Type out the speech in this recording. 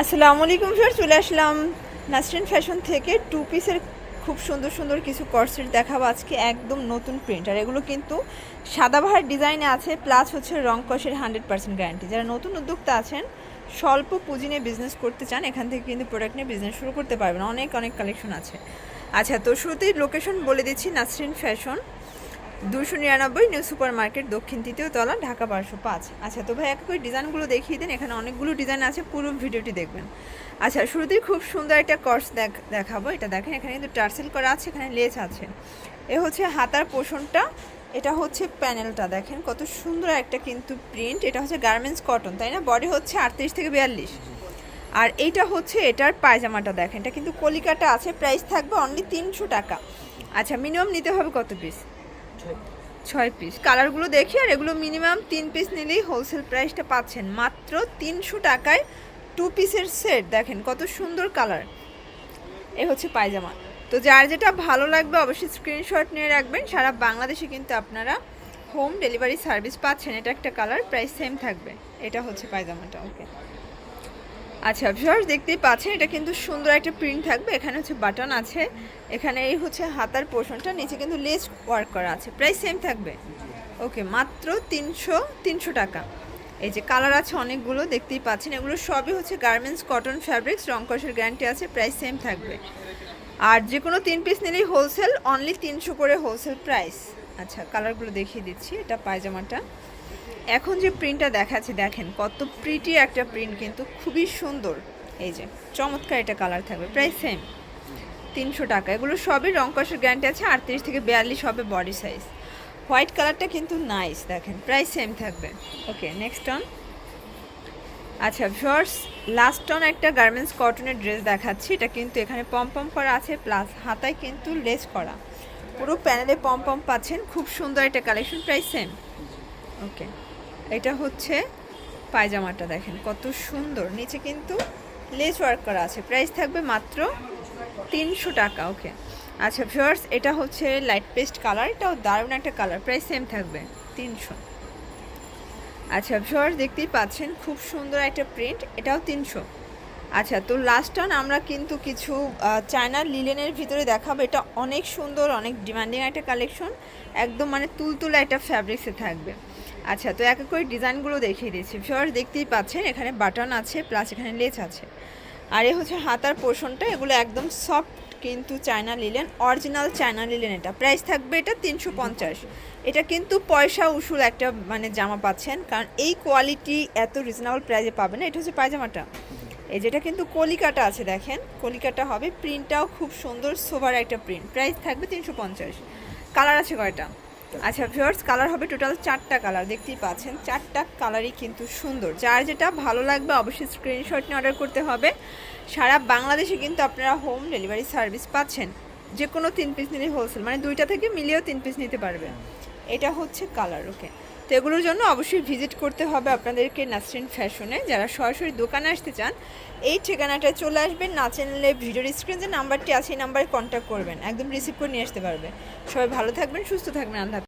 আসসালামু আলাইকুম স্যার চলে আসলাম নাসরিন ফ্যাশন থেকে। টু পিসের খুব সুন্দর সুন্দর কিছু কর্সেট দেখাবো আজকে, একদম নতুন প্রিন্ট আর এগুলো কিন্তু সাদাবাহার ডিজাইনে আছে প্লাস হচ্ছে রং কষের হান্ড্রেড পার্সেন্ট গ্যারান্টি যারা নতুন উদ্যোক্তা আছেন, স্বল্প পুঁজি নিয়ে বিজনেস করতে চান, এখান থেকে কিন্তু প্রোডাক্ট নিয়ে বিজনেস শুরু করতে পারবেন। অনেক অনেক কালেকশন আছে। আচ্ছা তো শুরুতেই লোকেশন বলে দিচ্ছি নাসরিন ফ্যাশন। দুশো নিরানব্বই নিউ সুপার মার্কেট দক্ষিণ তৃতীয় তলা, ঢাকা বারোশো পাঁচ। আচ্ছা তো ভাই, এক করে ডিজাইনগুলো দেখিয়ে দিন। এখানে অনেকগুলো ডিজাইন আছে, পুরো ভিডিওটি দেখবেন। আচ্ছা শুরুতেই খুব সুন্দর একটা কর্স দেখ দেখাবো। এটা দেখেন, এখানে কিন্তু টার্সেল করা আছে, এখানে লেস আছে। এ হচ্ছে হাতার পোষণটা, এটা হচ্ছে প্যানেলটা। দেখেন, কত সুন্দর একটা কিন্তু প্রিন্ট এটা হচ্ছে গার্মেন্টস কটন তাই না? বডি হচ্ছে আটত্রিশ থেকে বিয়াল্লিশ। আর এইটা হচ্ছে এটার পায়জামাটা, দেখেন। এটা কিন্তু কলিকাটা আছে প্রাইস থাকবে অনলি তিনশো টাকা। আচ্ছা মিনিমাম নিতে হবে কত পিস ছয় পিস কালারগুলো দেখি আর এগুলো মিনিমাম তিন পিস নিলেই হোলসেল প্রাইসটা পাচ্ছেন। মাত্র তিনশো টাকায় টু পিসের সেট দেখেন কত সুন্দর কালার এ হচ্ছে পায়জামা। তো যার যেটা ভালো লাগবে অবশ্যই স্ক্রিনশট নিয়ে রাখবেন। সারা বাংলাদেশে কিন্তু আপনারা হোম ডেলিভারি সার্ভিস পাচ্ছেন। এটা একটা কালার প্রাইস সেম থাকবে। এটা হচ্ছে পায়জামাটা ওকে আচ্ছা ভিউয়ার্স দেখতেই পাচ্ছেন, এটা কিন্তু সুন্দর একটা প্রিন্ট থাকবে। এখানে হচ্ছে বাটন আছে। এখানে এই হচ্ছে হাতার পোর্শনটা নিচে কিন্তু লেস ওয়ার্ক করা আছে। প্রাইস সেম থাকবে। ওকে মাত্র তিনশো তিনশো টাকা। এই যে কালার আছে অনেকগুলো, দেখতেই পাচ্ছেন। এগুলো সবই হচ্ছে গার্মেন্টস কটন ফ্যাব্রিক্স রং কষের গ্যারান্টি আছে প্রাইস সেম থাকবে। আর যে কোনো তিন পিস নিলেই হোলসেল অনলি তিনশো করে হোলসেল প্রাইস আচ্ছা কালারগুলো দেখিয়ে দিচ্ছি। এটা পায়জামাটা। এখন যে প্রিন্টটা দেখাচ্ছে, দেখেন কত প্রিটি একটা প্রিন্ট কিন্তু খুবই সুন্দর। এই যে, চমৎকার এটা কালার থাকবে, প্রায় সেম তিনশো টাকা, এগুলো সবই রং কষের গ্যারান্টি আছে, আটত্রিশ থেকে বিয়াল্লিশ হবে বডি সাইজ হোয়াইট কালারটা কিন্তু নাইস দেখেন, প্রায় সেম থাকবে। ওকে নেক্সট অন আচ্ছা ভিউয়ার্স লাস্ট অন একটা গার্মেন্টস কটনের ড্রেস দেখাচ্ছি, এটা কিন্তু এখানে পম পম করা আছে প্লাস হাতায় কিন্তু লেস করা। পুরো প্যানেলে পম পম পাচ্ছেন, খুব সুন্দর একটা কালেকশন প্রায় সেম ওকে এটা হচ্ছে পায়জামাটা দেখেন, কত সুন্দর। নিচে কিন্তু লেস ওয়ার্ক করা আছে। প্রাইস থাকবে মাত্র তিনশো টাকা ওকে আচ্ছা ভিউয়ার্স এটা হচ্ছে লাইট পেস্ট কালার এটাও দারুণ একটা কালার প্রাইস সেম থাকবে তিনশো। আচ্ছা ভিউয়ার্স দেখতেই পাচ্ছেন, খুব সুন্দর একটা প্রিন্ট এটাও তিনশো। আচ্ছা তো লাস্ট টান আমরা কিন্তু কিছু চায়নার লিলেনের ভিতরে দেখাবো, এটা অনেক সুন্দর, অনেক ডিমান্ডিং একটা কালেকশন একদম মানে তুলতুলা একটা ফ্যাব্রিক্সে থাকবে। আচ্ছা তো এক এক করে ডিজাইনগুলো দেখিয়ে দিচ্ছি। ভিউয়ার্স দেখতেই পাচ্ছেন, এখানে বাটন আছে প্লাস এখানে লেস আছে। আর এ হচ্ছে হাতার পোর্শনটা, এগুলো একদম সফট কিন্তু China linen original China linen এটা। প্রাইস থাকবে এটা তিনশো পঞ্চাশ। এটা কিন্তু পয়সা উসুল একটা মানে জামা পাচ্ছেন। কারণ এই কোয়ালিটি এত রিজনেবল প্রাইসে পাবে না। এটা হচ্ছে পায়জামাটা। এই যেটা কিন্তু কলিকাটা আছে, দেখেন। কলিকাটা হবে প্রিন্টটাও খুব সুন্দর সোভার একটা প্রিন্ট প্রাইস থাকবে তিনশো পঞ্চাশ। কালার আছে কয়টা? আচ্ছা ভিওর্স কালার হবে টোটাল চারটা কালার, দেখতেই পাচ্ছেন। চারটা কালারই কিন্তু সুন্দর। যার যেটা ভালো লাগবে অবশ্যই স্ক্রিনশট নিয়ে অর্ডার করতে হবে। সারা বাংলাদেশে কিন্তু আপনারা হোম ডেলিভারি সার্ভিস পাচ্ছেন। যে কোনো তিন পিস নিলে হোলসেল মানে দুইটা থেকে মিলিয়েও তিন পিস নিতে পারবে এটা হচ্ছে কালার ওকে তো এগুলোর জন্য অবশ্যই ভিজিট করতে হবে আপনাদেরকে নাসরিন ফ্যাশনে যারা সরাসরি দোকানে আসতে চান, এই ঠিকানাটায় চলে আসবেন। না চ্যানেলে ভিডিওর স্ক্রিন যে নাম্বারটি আছে, এই নাম্বারে কন্ট্যাক্ট করবেন। একদম রিসিভ করে নিয়ে আসতে পারবে। সবাই ভালো থাকবেন, সুস্থ থাকবেন, আল্লাহ।